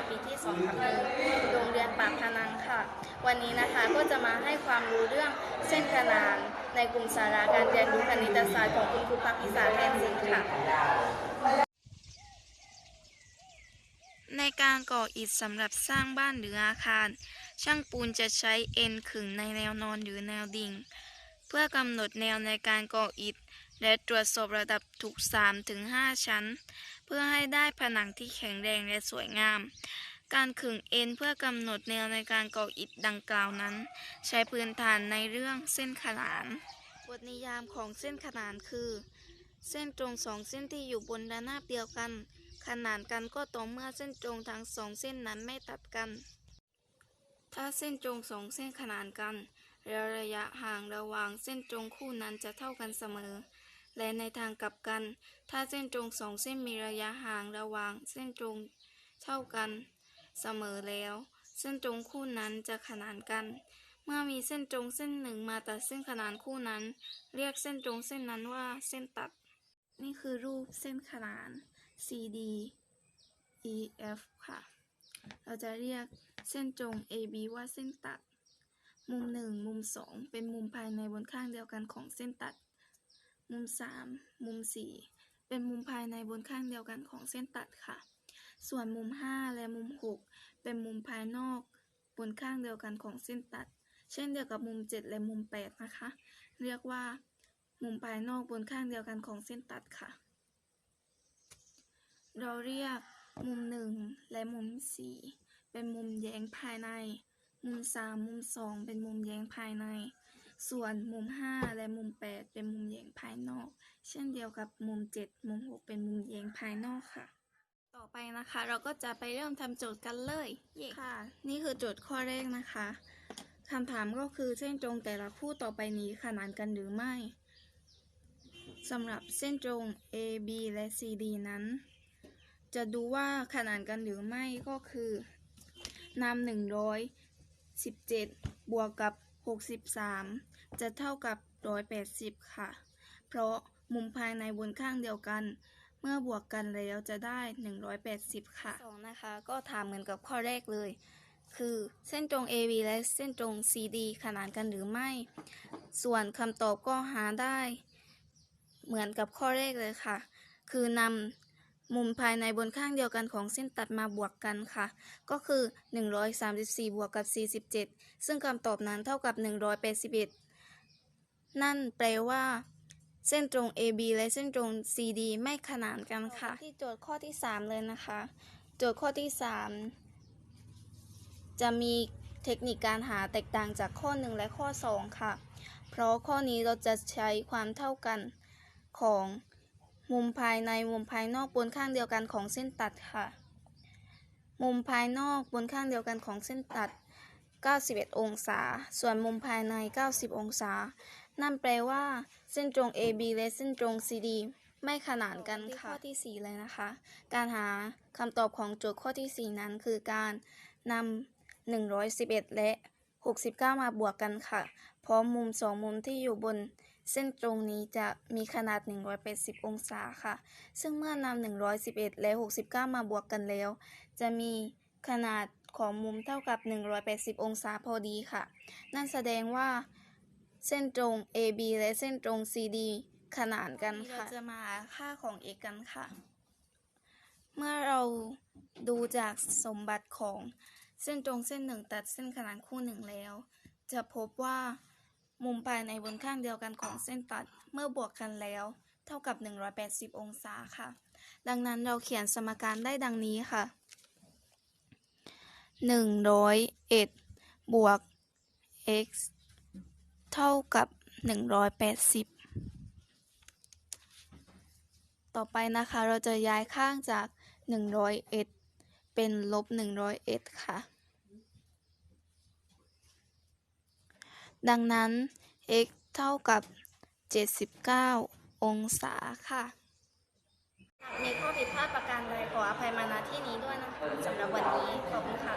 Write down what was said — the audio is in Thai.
าปีที่2ทับหนึ่งโรงเรียนปากพนังค่ะ วันนี้นะคะก็จะมาให้ความรู้เรื่องเส้นขนานในกลุ่มสาระการเรียนรู้คณิตศาสตร์ของคุณครูพักพิสาแทนสินค่ะ ในการก่ออิฐสำหรับสร้างบ้านหรืออาคาร ช่างปูนจะใช้เอ็นขึงในแนวนอนหรือแนวดิ่ง เพื่อกำหนดแนวในการก่ออิฐ และตรวจสอบระดับทุก3-5 ชั้น เพื่อให้ได้ผนังที่แข็งแรงและสวยงาม การขึงเอ็นเพื่อกำหนดแนวในการก่ออิฐดังกล่าวนั้น ใช้พื้นฐานในเรื่องเส้นขนาน บทนิยามของเส้นขนานคือ เส้นตรงสองเส้นที่อยู่บนระนาบเดียวกัน ขนานกันก็ต่อเมื่อเส้นตรงทั้งสองเส้นนั้นไม่ตัดกัน ถ้าเส้นตรงสองเส้นขนานกัน แล้วระยะห่างระหว่างเส้นตรงคู่นั้นจะเท่ากันเสมอ และในทางกลับกัน ถ้าเส้นตรงสองเส้นมีระยะห่างระหว่างเส้นตรงเท่ากันเสมอแล้ว เส้นตรงคู่นั้นจะขนานกัน เมื่อมีเส้นตรงเส้นหนึ่งมาตัดเส้นขนานคู่นั้น เรียกเส้นตรงเส้นนั้นว่าเส้นตัด นี่คือรูปเส้นขนาน CD EF ค่ะ เราจะเรียกเส้นตรง AB ว่าเส้นตัด มุม 1 มุม 2 เป็นมุมภายในบนข้างเดียวกันของเส้นตัด มุม 3 มุม 4 เป็นมุมภายในบนข้างเดียวกันของเส้นตัดค่ะ ส่วนมุม 5 และมุม 6 เป็นมุมภายนอกบนข้างเดียวกันของเส้นตัด เช่นเดียวกับมุม 7 และมุม 8 นะคะ เรียกว่า มุมภายนอกบนข้างเดียวกันของเส้นตัดค่ะ เราเรียกมุม 1 และมุม 4 เป็นมุมแย้งภายใน มุม3มุม2เป็นมุมแย้งภายใน ส่วนมุม5และมุม8เป็นมุมแย้งภายนอก เช่นเดียวกับมุม7มุม6เป็นมุมแย้งภายนอกค่ะ ต่อไปนะคะเราก็จะไปเริ่มทำโจทย์กันเลยค่ะ นี่คือโจทย์ข้อแรกนะคะคำถามก็คือเส้นตรงแต่ละคู่ต่อไปนี้ขนานกันหรือไม่สำหรับเส้นตรง AB และ CD นั้น จะดูว่าขนานกันหรือไม่ก็คือนำห นึ่งร้อยสิบเจ็ดบวกกับหกสิบสามจะเท่ากับร้อยแปดสิบค่ะ เพราะมุมภายในบนข้างเดียวกัน เมื่อบวกกันแล้วจะได้หนึ่งร้อยแปดสิบค่ะสองนะคะ ก็ถามเหมือนกับข้อแรกเลย คือเส้นตรง AB และเส้นตรง CD ขนานกันหรือไม่ ส่วนคำตอบก็หาได้ เหมือนกับข้อแรกเลยค่ะ คือนำ มุมภายในบนข้างเดียวกันของเส้นตัดมาบวกกันค่ะ ก็คือ 134 บวกกับ 47 ซึ่งคำตอบนั้นเท่ากับ 181 นั่นแปลว่า เส้นตรง AB และเส้นตรง CD ไม่ขนานกันค่ะ ที่โจทย์ข้อที่ 3 เลยนะคะ โจทย์ข้อที่ 3 จะมีเทคนิคการหาแตกต่างจากข้อ 1 และข้อ 2 ค่ะ เพราะข้อนี้เราจะใช้ความเท่ากันของ มุมภายในมุมภายนอกบนข้างเดียวกันของเส้นตัดค่ะ มุมภายนอกบนข้างเดียวกันของเส้นตัด 91 องศา ส่วนมุมภายใน 90 องศา นั่นแปลว่าเส้นตรง AB และเส้นตรง CD ไม่ขนานกันค่ะข้อที่ 4 เลยนะคะ การหาคำตอบของโจทย์ข้อที่ 4 นั้นคือการนำ111 และ 69 มาบวกกันค่ะเพราะมุม 2 มุมที่อยู่บน เส้นตรงนี้จะมีขนาด 180 องศาค่ะ ซึ่งเมื่อนำ111 และ 69 มาบวกกันแล้ว จะมีขนาดของมุมเท่ากับ 180 องศาพอดีค่ะ นั่นแสดงว่าเส้นตรง AB และเส้นตรง CD ขนานกันค่ะ เราจะมาหาค่าของ x กันค่ะ เมื่อเราดูจากสมบัติของเส้นตรงเส้นหนึ่งตัดเส้นขนานคู่หนึ่งแล้ว จะพบว่า มุมภายในบนข้างเดียวกันของเส้นตัดเมื่อบวกกันแล้ว เท่ากับ 180 องศาค่ะ ดังนั้นเราเขียนสมการได้ดังนี้ค่ะ 101 บวก x เท่ากับ 180 ต่อไปนะคะเราจะย้ายข้างจาก 101 เป็นลบ 101 ค่ะ ดังนั้น x เท่ากับ 79 องศาค่ะ มีข้อผิดพลาดประการใดขออภัยมาณที่นี้ด้วยนะคะสำหรับวันนี้ ขอบคุณค่ะ